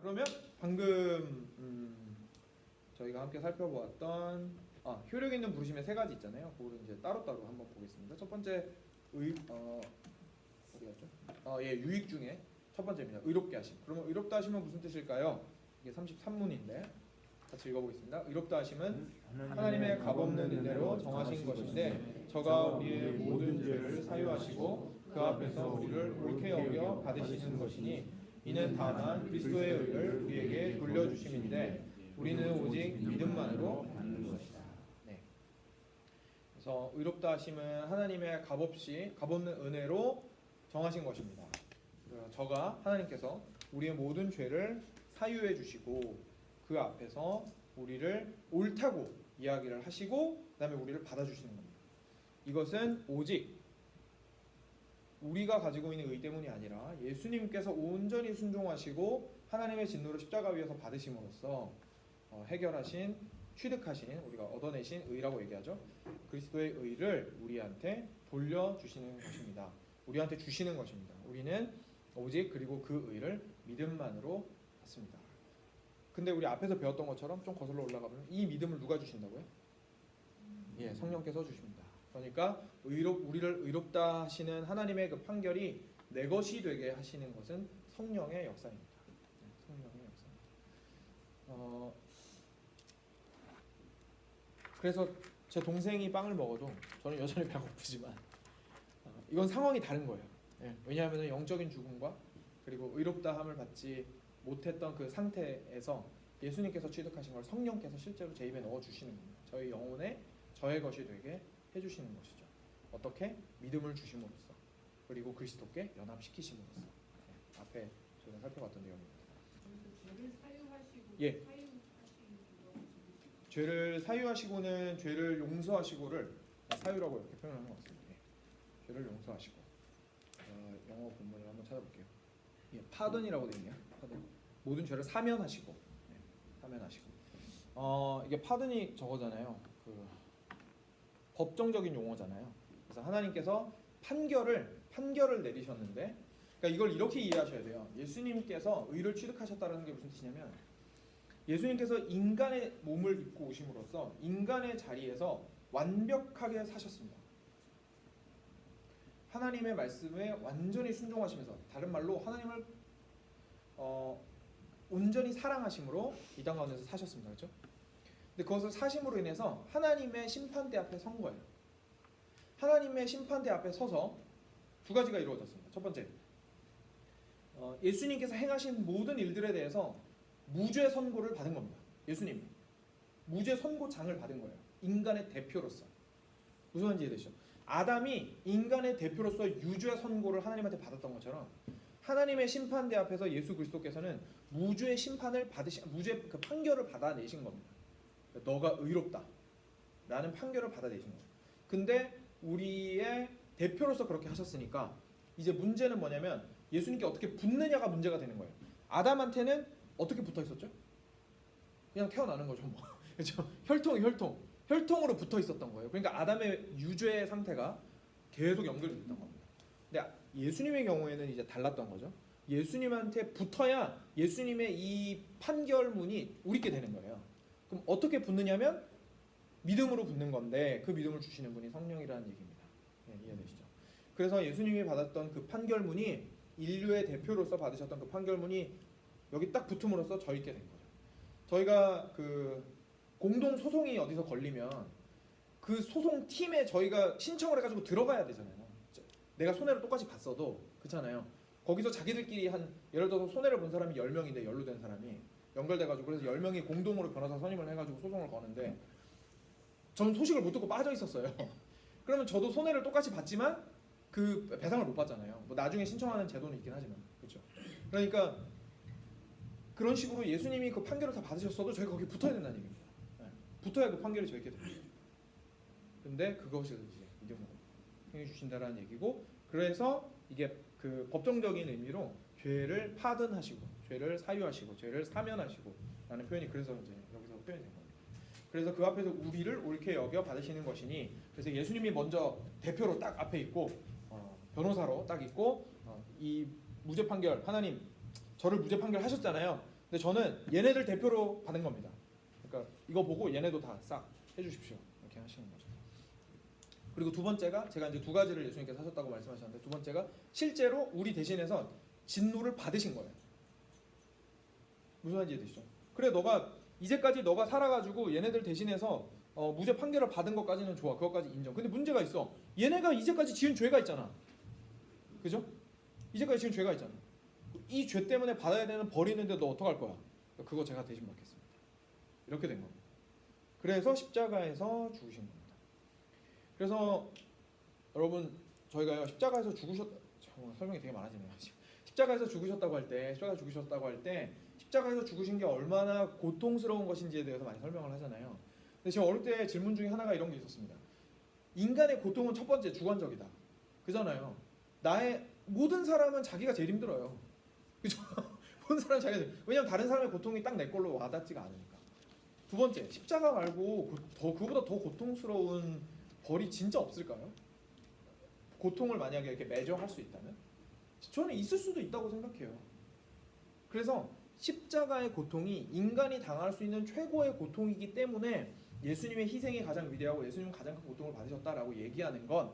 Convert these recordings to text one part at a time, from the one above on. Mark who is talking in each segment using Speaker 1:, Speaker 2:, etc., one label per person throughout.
Speaker 1: 그러면 방금 음, 저희가 함께 살펴보았던 아, 효력 있는 부르심의 세 가지 있잖아요. 그거를 이제 따로따로 한번 보겠습니다. 첫 번째 의 어, 어디 갔죠? 어, 예, 유익 중에 첫 번째입니다. 의롭게 하심. 그러면 의롭다 하심은 무슨 뜻일까요? 이게 33문인데 같이 읽어보겠습니다. 의롭다 하심은 하나님의 값없는 은혜로 정하신 것인데 저가 우리의 모든 죄를 사유하시고 그 앞에서 우리를 옳게 여겨 받으시는 것이니 이는 다만 그리스도의 의를 우리에게 돌려주심인데 우리는 오직 믿음만으로 받는 것이다. 네. 그래서 의롭다 하심은 하나님의 값없이 값없는 은혜로 정하신 것입니다. 어, 저가 하나님께서 우리의 모든 죄를 사유해 주시고 그 앞에서 우리를 옳다고 이야기를 하시고 그다음에 우리를 받아주시는 겁니다. 이것은 오직 우리가 가지고 있는 의 때문이 아니라 예수님께서 온전히 순종하시고 하나님의 진노를 십자가 위에서 받으심으로써 어, 해결하신 취득하신 우리가 얻어내신 의라고 얘기하죠. 그리스도의 의를 우리한테 돌려주시는 것입니다. 우리한테 주시는 것입니다. 우리는 오직 그리고 그 의를 믿음만으로 받습니다. 근데 우리 앞에서 배웠던 것처럼 좀 거슬러 올라가면 이 믿음을 누가 주신다고요? 예, 성령께서 주십니다. 그러니까 의롭 우리를 의롭다 하시는 하나님의 그 판결이 내 것이 되게 하시는 것은 성령의 역사입니다. 네, 성령의 역사입니다. 어, 그래서 제 동생이 빵을 먹어도 저는 여전히 배가 고프지만 어, 이건 상황이 다른 거예요. 예, 왜냐하면 영적인 죽음과 그리고 의롭다함을 받지 못했던 그 상태에서 예수님께서 취득하신 걸 성령께서 실제로 제 입에 넣어 주시는 겁니다. 저희 영혼에 저의 것이 되게 해주시는 것이죠. 어떻게 믿음을 주심으로써 그리고 그리스도께 연합시키심으로써 네, 앞에 저희가 살펴봤던 내용입니다.
Speaker 2: 그래서 죄를 사유하시고
Speaker 1: 예. 죄를 사유하시고는 죄를 용서하시고를 사유라고 이렇게 표현하는 것 같습니다. 예. 죄를 용서하시고 어, 영어 본문을 한번 찾아볼게요. 예, 파던이라고 되어 있네요. 파던. 모든 죄를 사면하시고 네, 사면하시고 어, 이게 파던이 저거잖아요. 그 법정적인 용어잖아요. 그래서 하나님께서 판결을 판결을 내리셨는데 그러니까 이걸 이렇게 이해하셔야 돼요. 예수님께서 의를 취득하셨다는 게 무슨 뜻이냐면 예수님께서 인간의 몸을 입고 오심으로써 인간의 자리에서 완벽하게 사셨습니다. 하나님의 말씀에 완전히 순종하시면서 다른 말로 하나님을 어, 온전히 사랑하심으로 이 땅 가운데서 사셨습니다. 그렇죠? 근데 그것을 사심으로 인해서 하나님의 심판대 앞에 선 거예요. 하나님의 심판대 앞에 서서 두 가지가 이루어졌습니다. 첫 번째, 어, 예수님께서 행하신 모든 일들에 대해서 무죄 선고를 받은 겁니다. 예수님이 무죄 선고장을 받은 거예요. 인간의 대표로서 무슨 말인지 이해되시죠? 아담이 인간의 대표로서 유죄 선고를 하나님한테 받았던 것처럼 하나님의 심판대 앞에서 예수 그리스도께서는 무죄 심판을 받으시 무죄 그 판결을 받아내신 겁니다. 너가 의롭다. 라는 판결을 받아내신 거예요. 근데 우리의 대표로서 그렇게 하셨으니까 이제 문제는 뭐냐면 예수님께 어떻게 붙느냐가 문제가 되는 거예요. 아담한테는 어떻게 붙어 있었죠? 그냥 태어나는 거죠, 뭐. 그렇죠? 혈통, 혈통. 혈통으로 붙어 있었던 거예요. 그러니까 아담의 유죄 상태가 계속 연결됐던 겁니다. 근데 예수님의 경우에는 이제 달랐던 거죠. 예수님한테 붙어야 예수님의 이 판결문이 우리께 되는 거예요. 그럼 어떻게 붙느냐면 믿음으로 붙는 건데 그 믿음을 주시는 분이 성령이라는 얘기입니다. 네, 이해되시죠? 그래서 예수님이 받았던 그 판결문이 인류의 대표로서 받으셨던 그 판결문이 여기 딱 붙음으로써 저희께 된 거죠. 저희가 그 공동 소송이 어디서 걸리면 그 소송 팀에 저희가 신청을 해가지고 들어가야 되잖아요. 저- 내가 손해를 똑같이 봤어도 그렇잖아요. 거기서 자기들끼리 한 예를 들어서 손해를 본 사람이 10명인데 연루된 사람이 연결돼가지고 그래서 10명이 공동으로 변호사 선임을 해가지고 소송을 거는데 저는 소식을 못 듣고 빠져 있었어요. 그러면 저도 손해를 똑같이 봤지만 그 배상을 못 받잖아요. 뭐 나중에 신청하는 제도는 있긴 하지만 그렇죠. 그러니까 그런 식으로 예수님이 그 판결을 다 받으셨어도 저희가 거기 붙어야 된다는 얘기입니다. 네. 붙어야 그 판결이 저희게 됩니다. 근데 그것을 이제 믿음으로 행해 주신다라는 얘기고 그래서 이게 그 법정적인 의미로 죄를 파든하시고 죄를 사유하시고 죄를 사면하시고 라는 표현이 그래서 이제 여기서 표현이 된 겁니다. 그래서 그 앞에서 우리를 옳게 여겨 받으시는 것이니 그래서 예수님이 먼저 대표로 딱 앞에 있고 어, 변호사로 딱 있고 어, 이 무죄 판결 하나님 저를 무죄 판결 하셨잖아요. 근데 저는 얘네들 대표로 받은 겁니다. 그러니까 이거 보고 얘네도 다 싹 해주십시오. 이렇게 하시는 거죠. 그리고 두 번째가 제가 이제 두 가지를 예수님께서 하셨다고 말씀하셨는데 두 번째가 실제로 우리 대신해서 진노를 받으신 거예요. 무슨 말인지 이해되시죠? 그래 너가 이제까지 너가 살아가지고 얘네들 대신해서 어, 무죄 판결을 받은 것까지는 좋아. 그것까지 인정. 근데 문제가 있어. 얘네가 이제까지 지은 죄가 있잖아. 그죠? 이제까지 지은 죄가 있잖아. 이 죄 때문에 받아야 되는 벌이는데 너 어떡할 거야? 그거 제가 대신 받겠습니다. 이렇게 된 겁니다. 그래서 십자가에서 죽으신 겁니다. 그래서 여러분 저희가요 십자가에서 죽으셨 설명이 되게 많아지네요. 십자가에서 죽으셨다고 할 때 십자가 죽으셨다고 할 때 십자가에서 죽으신 게 얼마나 고통스러운 것인지에 대해서 많이 설명을 하잖아요. 근데 제가 어릴 때 질문 중에 하나가 이런 게 있었습니다. 인간의 고통은 첫 번째 주관적이다. 그잖아요. 나의 모든 사람은 자기가 제일 힘들어요. 그죠? 모든 사람 자기가 왜냐면 다른 사람의 고통이 딱 내 걸로 와닿지가 않으니까. 두 번째 십자가 말고 고- 더 그보다 더 고통스러운 벌이 진짜 없을까요? 고통을 만약에 이렇게 매저할 수 있다면 저는 있을 수도 있다고 생각해요. 그래서 십자가의 고통이 인간이 당할 수 있는 최고의 고통이기 때문에 예수님의 희생이 가장 위대하고 예수님은 가장 큰 고통을 받으셨다라고 얘기하는 건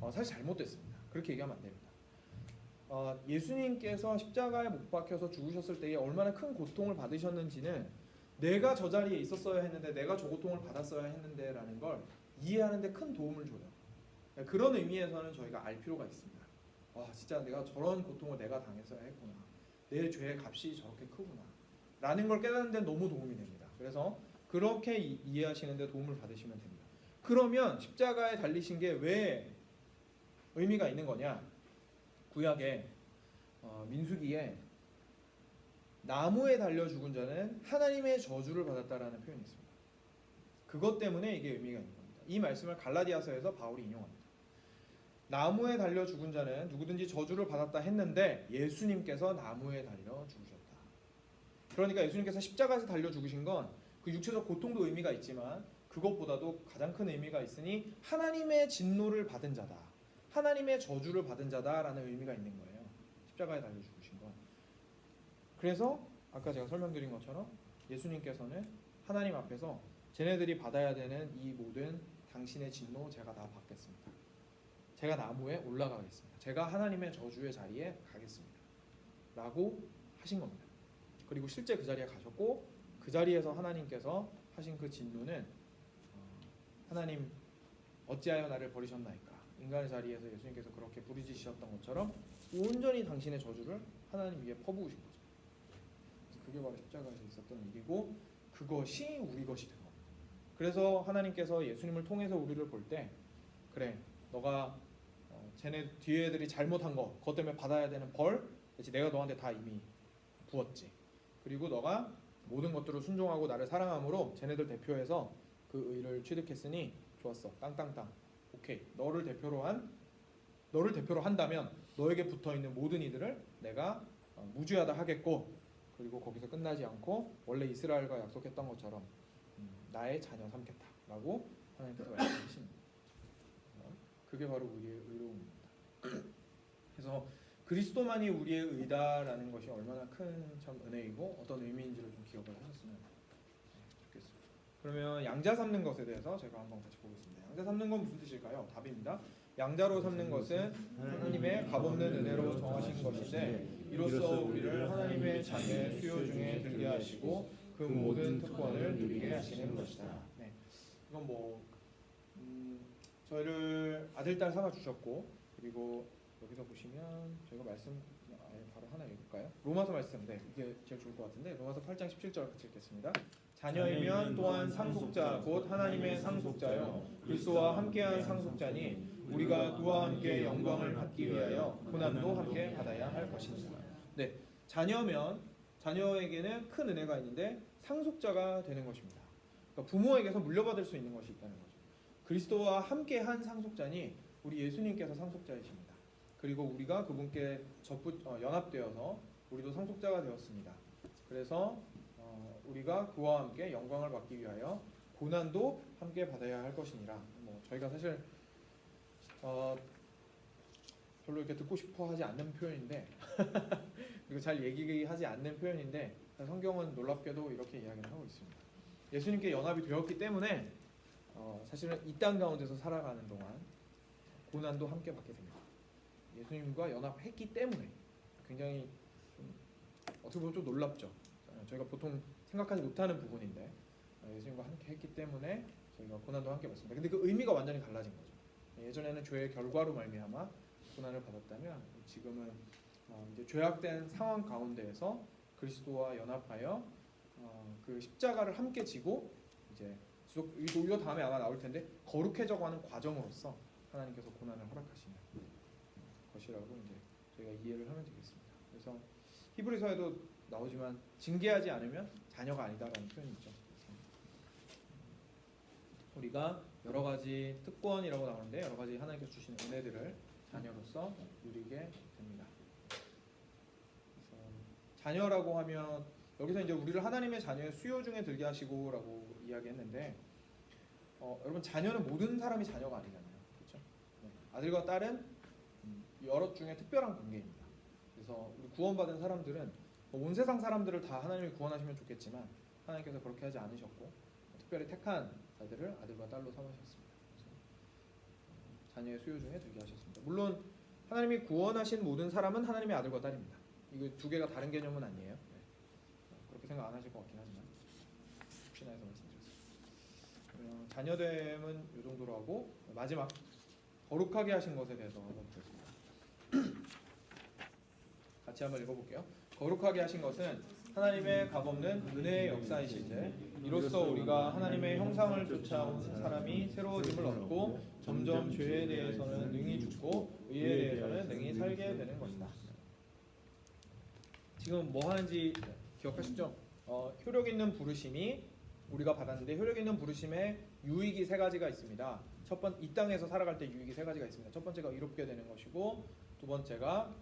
Speaker 1: 어, 사실 잘못됐습니다. 그렇게 얘기하면 안 됩니다. 어, 예수님께서 십자가에 못 박혀서 죽으셨을 때에 얼마나 큰 고통을 받으셨는지는 내가 저 자리에 있었어야 했는데 내가 저 고통을 받았어야 했는데라는 걸 이해하는데 큰 도움을 줘요. 그런 의미에서는 저희가 알 필요가 있습니다. 와 진짜 내가 저런 고통을 내가 당했어야 했구나. 내 죄의 값이 저렇게 크구나. 라는 걸 깨닫는 데 너무 도움이 됩니다. 그래서 그렇게 이- 이해하시는 데 도움을 받으시면 됩니다. 그러면 십자가에 달리신 게 왜 의미가 있는 거냐? 구약에 어, 민수기에 나무에 달려 죽은 자는 하나님의 저주를 받았다라는 표현이 있습니다. 그것 때문에 이게 의미가 있는 겁니다. 이 말씀을 갈라디아서에서 바울이 인용합니다. 나무에 달려 죽은 자는 누구든지 저주를 받았다 했는데 예수님께서 나무에 달려 죽으셨다. 그러니까 예수님께서 십자가에서 달려 죽으신 건 그 육체적 고통도 의미가 있지만 그것보다도 가장 큰 의미가 있으니 하나님의 진노를 받은 자다. 하나님의 저주를 받은 자다라는 의미가 있는 거예요. 십자가에 달려 죽으신 건. 그래서 아까 제가 설명드린 것처럼 예수님께서는 하나님 앞에서 쟤네들이 받아야 되는 이 모든 당신의 진노 제가 다 받겠습니다. 제가 나무에 올라가겠습니다. 제가 하나님의 저주의 자리에 가겠습니다. 라고 하신 겁니다. 그리고 실제 그 자리에 가셨고 그 자리에서 하나님께서 하신 그 진노는 어, 하나님 어찌하여 나를 버리셨나이까 인간의 자리에서 예수님께서 그렇게 부르짖으셨던 것처럼 온전히 당신의 저주를 하나님 위에 퍼부으신 거죠. 그게 바로 십자가에서 있었던 일이고 그것이 우리 것이 된 겁니다. 그래서 하나님께서 예수님을 통해서 우리를 볼 때 그래 너가 어, 쟤네 뒤에 애들이 잘못한 거 그것 때문에 받아야 되는 벌 그렇지 내가 너한테 다 이미 부었지. 그리고 너가 모든 것들을 순종하고 나를 사랑함으로 쟤네들 대표해서 그 의를 취득했으니 좋았어. 땅땅땅. 오케이. 너를 대표로 한 너를 대표로 한다면 너에게 붙어 있는 모든 이들을 내가 어, 무죄하다 하겠고 그리고 거기서 끝나지 않고 원래 이스라엘과 약속했던 것처럼 음, 나의 자녀 삼겠다라고 하나님께서 말씀하십니다. 어, 그게 바로 우리의 의로움입니다. 그래서 그리스도만이 우리의 의다라는 것이 얼마나 큰 참 은혜이고 어떤 의미인지를 좀 기억을 하셨으면 네, 좋겠습니다. 그러면 양자 삼는 것에 대해서 제가 한번 같이 보겠습니다. 양자 삼는 건 무슨 뜻일까요? 답입니다. 양자로 삼는 것은 하나님의 값없는 은혜로 정하신 것인데 이로써 우리를 하나님의 자녀의 수요 중에 들게 하시고 그 모든 특권을 누리게 하시는 것이다. 네, 이건 뭐 음, 저희를 아들 딸 삼아 주셨고 그리고 여기서 보시면 저희가 말씀 아예 바로 하나 읽을까요? 로마서 말씀 네 이게 제일 좋을 것 같은데 로마서 8장 17절 같이 읽겠습니다. 자녀이면 또한 상속자 곧 하나님의 상속자요 그리스도와 함께한 상속자니 우리가 그와 함께 영광을 받기 위하여 고난도 함께 받아야 할 것입니다. 네, 자녀면 자녀에게는 큰 은혜가 있는데 상속자가 되는 것입니다. 그러니까 부모에게서 물려받을 수 있는 것이 있다는 거죠. 그리스도와 함께 한 상속자니 우리 예수님께서 상속자이십니다. 그리고 우리가 그분께 접붙 어, 연합되어서 우리도 상속자가 되었습니다. 그래서 어, 우리가 그와 함께 영광을 받기 위하여 고난도 함께 받아야 할 것이니라. 뭐 저희가 사실 어, 별로 이렇게 듣고 싶어 하지 않는 표현인데 그리고 잘 얘기하지 않는 표현인데 성경은 놀랍게도 이렇게 이야기를 하고 있습니다. 예수님께 연합이 되었기 때문에 어, 사실은 이 땅 가운데서 살아가는 동안 고난도 함께 받게 됩니다. 예수님과 연합했기 때문에 굉장히 좀 어떻게 보면 좀 놀랍죠. 어, 저희가 보통 생각하지 못하는 부분인데 어, 예수님과 함께 했기 때문에 저희가 고난도 함께 받습니다. 근데 그 의미가 완전히 달라진 거죠. 예전에는 죄의 결과로 말미암아 고난을 받았다면 지금은 어, 이제 죄악된 상황 가운데에서 그리스도와 연합하여 어, 그 십자가를 함께 지고 이제 지속 이거 이거 다음에 아마 나올 텐데 거룩해져가는 과정으로서 하나님께서 고난을 허락하시는 것이라고 이제 저희가 이해를 하면 되겠습니다. 그래서 히브리서에도 나오지만 징계하지 않으면 자녀가 아니다라는 표현이 있죠. 우리가 여러 가지 특권이라고 나오는데 여러 가지 하나님께서 주시는 은혜들을 자녀로서 누리게 됩니다. 자녀라고 하면 여기서 이제 우리를 하나님의 자녀의 수요 중에 들게 하시고라고 이야기했는데 어, 여러분 자녀는 모든 사람이 자녀가 아니잖아요, 그렇죠? 네. 아들과 딸은 음, 여러 중에 특별한 관계입니다. 그래서 우리 구원받은 사람들은 뭐온 세상 사람들을 다 하나님이 구원하시면 좋겠지만 하나님께서 그렇게 하지 않으셨고 특별히 택한 자들을 아들과 딸로 삼으셨습니다. 어, 자녀의 수요 중에 들게 하셨습니다. 물론 하나님이 구원하신 모든 사람은 하나님의 아들과 딸입니다. 이거 두 개가 다른 개념은 아니에요. 네. 그렇게 생각 안 하실 것 같긴 하지만 혹시나 해서 말씀드렸습니다. 어, 자녀됨은 이 정도로 하고 마지막 거룩하게 하신 것에 대해서 한번 보겠습니다. 같이 한번 읽어볼게요. 거룩하게 하신 것은 하나님의 값없는 은혜의 역사이신데 이로써 우리가 하나님의 형상을 쫓아온 사람이 새로워짐을 얻고 점점 죄에 대해서는 능히 죽고 의에 대해서는 능히 살게 되는 것이다. 지금 뭐 하는지 기억하시죠? 어, 효력 있는 부르심이 우리가 받았는데 효력 있는 부르심에 유익이 세 가지가 있습니다. 첫 번 이 땅에서 살아갈 때 유익이 세 가지가 있습니다. 첫 번째가 이롭게 되는 것이고 두 번째가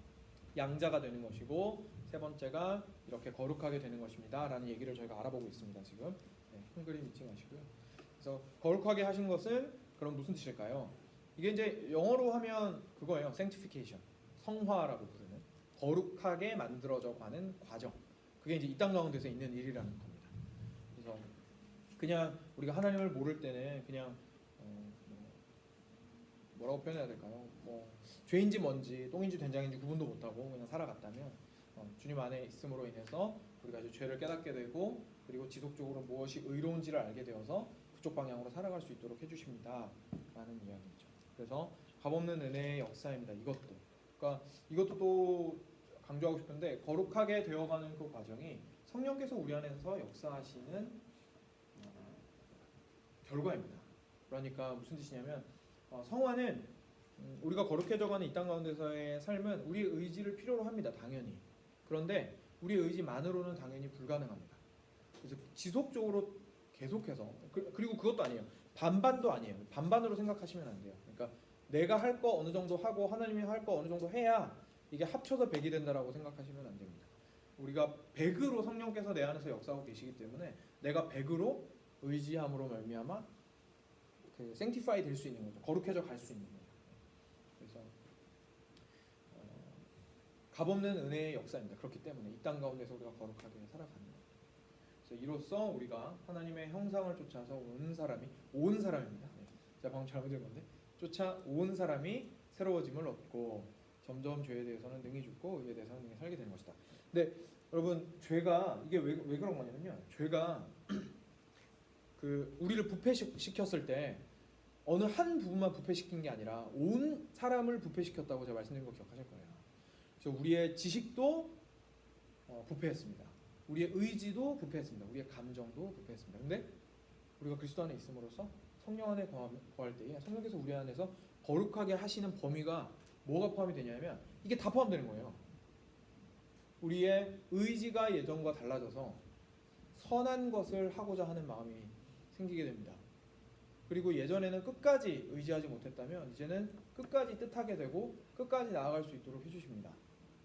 Speaker 1: 양자가 되는 것이고 세 번째가 이렇게 거룩하게 되는 것입니다 라는 얘기를 저희가 알아보고 있습니다. 지금 네, 큰 그림 잊지 마시고요. 그래서 거룩하게 하신 것은 그럼 무슨 뜻일까요? 이게 이제 영어로 하면 그거예요. sanctification, 성화라고 부르는 거룩하게 만들어져 가는 과정. 그게 이제 이 땅 가운데서 있는 일이라는 겁니다. 그래서 그냥 우리가 하나님을 모를 때는 그냥 어, 뭐 뭐라고 표현해야 될까요? 뭐 죄인지 뭔지 똥인지 된장인지 구분도 못하고 그냥 살아갔다면 어, 주님 안에 있음으로 인해서 우리가 이제 죄를 깨닫게 되고 그리고 지속적으로 무엇이 의로운지를 알게 되어서 그쪽 방향으로 살아갈 수 있도록 해주십니다 라는 이야기죠. 그래서 값없는 은혜의 역사입니다. 이것도 그러니까 이것도 또 강조하고 싶은데 거룩하게 되어가는 그 과정이 성령께서 우리 안에서 역사하시는 어, 결과입니다. 그러니까 무슨 뜻이냐면 어, 성화는 음, 우리가 거룩해져가는 이 땅 가운데서의 삶은 우리의 의지를 필요로 합니다. 당연히. 그런데 우리의 의지만으로는 당연히 불가능합니다. 그래서 지속적으로 계속해서 그, 그리고 그것도 아니에요. 반반도 아니에요. 반반으로 생각하시면 안 돼요. 그러니까 내가 할 거 어느 정도 하고 하나님이 할 거 어느 정도 해야 이게 합쳐서 100이 된다라고 생각하시면 안 됩니다. 우리가 100으로 성령께서 내 안에서 역사하고 계시기 때문에 내가 100으로 의지함으로 말미암아 그 생티파이 될 수 있는 거죠. 거룩해져 갈 수 있는 거죠. 그래서 어, 값없는 은혜의 역사입니다. 그렇기 때문에 이 땅 가운데서 우리가 거룩하게 살아가는 거예요. 그래서 이로써 우리가 하나님의 형상을 쫓아서 온 사람이 온 사람입니다. 네. 제가 방금 잘못 읽은 건데 쫓아온 사람이 새로워짐을 얻고 점점 죄에 대해서는 능히 죽고 의에 대해서는 능히 살게 되는 것이다. 근데 여러분 죄가 이게 왜, 왜 그런 거냐면요. 죄가 그 우리를 부패시켰을 때 어느 한 부분만 부패시킨 게 아니라 온 사람을 부패시켰다고 제가 말씀드린 거 기억하실 거예요. 그래서 우리의 지식도 어, 부패했습니다. 우리의 의지도 부패했습니다. 우리의 감정도 부패했습니다. 근데 우리가 그리스도 안에 있음으로써 성령 안에 거할 때에 성령께서 우리 안에서 거룩하게 하시는 범위가 뭐가 포함이 되냐면 이게 다 포함되는 거예요. 우리의 의지가 예전과 달라져서 선한 것을 하고자 하는 마음이 생기게 됩니다. 그리고 예전에는 끝까지 의지하지 못했다면 이제는 끝까지 뜻하게 되고 끝까지 나아갈 수 있도록 해주십니다.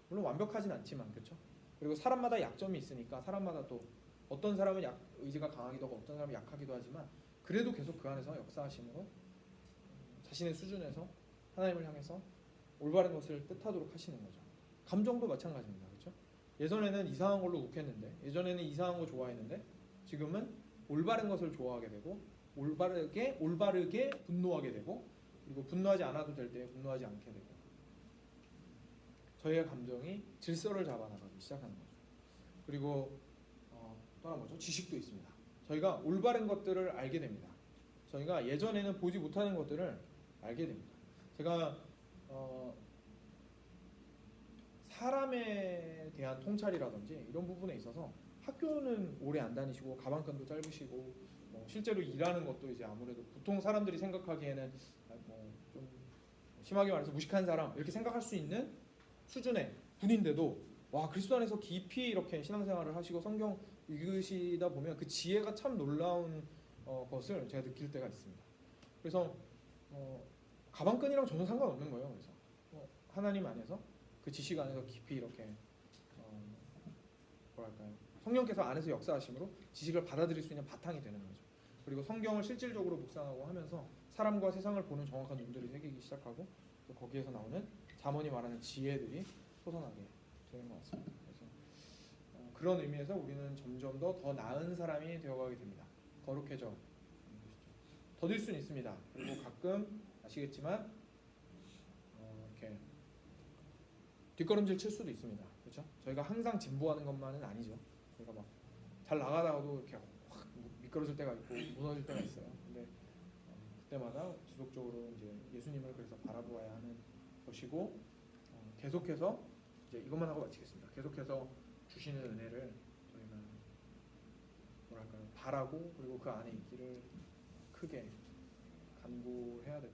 Speaker 1: 물론 완벽하진 않지만 그렇죠. 그리고 사람마다 약점이 있으니까 사람마다 또 어떤 사람은 약, 의지가 강하기도 하고 어떤 사람은 약하기도 하지만 그래도 계속 그 안에서 역사하심으로 자신의 수준에서 하나님을 향해서 올바른 것을 뜻하도록 하시는 거죠. 감정도 마찬가지입니다. 그렇죠? 예전에는 이상한 걸로 욱했는데 예전에는 이상한 거 좋아했는데 지금은 올바른 것을 좋아하게 되고 올바르게 올바르게 분노하게 되고 그리고 분노하지 않아도 될 때 분노하지 않게 되고 저희의 감정이 질서를 잡아나가기 시작하는 거죠. 그리고 어, 또 하나 뭐죠? 지식도 있습니다. 저희가 올바른 것들을 알게 됩니다. 저희가 예전에는 보지 못하는 것들을 알게 됩니다. 제가 어, 사람에 대한 통찰이라든지 이런 부분에 있어서 학교는 오래 안 다니시고 가방끈도 짧으시고 뭐 실제로 일하는 것도 이제 아무래도 보통 사람들이 생각하기에는 아, 뭐좀 심하게 말해서 무식한 사람 이렇게 생각할 수 있는 수준의 분인데도 와 그리스도 안에서 깊이 이렇게 신앙생활을 하시고 성경 읽으시다 보면 그 지혜가 참 놀라운 어, 것을 제가 느낄 때가 있습니다. 그래서 어, 가방끈이랑 전혀 상관없는 거예요. 그래서 어, 하나님 안에서 그 지식 안에서 깊이 이렇게 어, 뭐랄까요 성령께서 안에서 역사하심으로 지식을 받아들일 수 있는 바탕이 되는 거죠. 그리고 성경을 실질적으로 묵상하고 하면서 사람과 세상을 보는 정확한 눈들이 생기기 시작하고 또 거기에서 나오는 잠언이 말하는 지혜들이 솟아나게 되는 것 같습니다. 그래서 어, 그런 의미에서 우리는 점점 더 더 나은 사람이 되어가게 됩니다. 거룩해져. 더딜 수는 있습니다. 그리고 가끔 아시겠지만 어, 이렇게 뒷걸음질 칠 수도 있습니다. 그렇죠? 저희가 항상 진보하는 것만은 아니죠. 저희가 막잘 나가다가도 이렇게 확 미끄러질 때가 있고 무너질 때가 있어요. 근데 어, 그때마다 지속적으로 이제 예수님을 그래서 바라보아야 하는 것이고 어, 계속해서 이제 이것만 하고 마치겠습니다. 계속해서 주시는 은혜를 저희가 뭐랄까요 바라고 그리고 그 안에 있기를 크게 간구해야 될.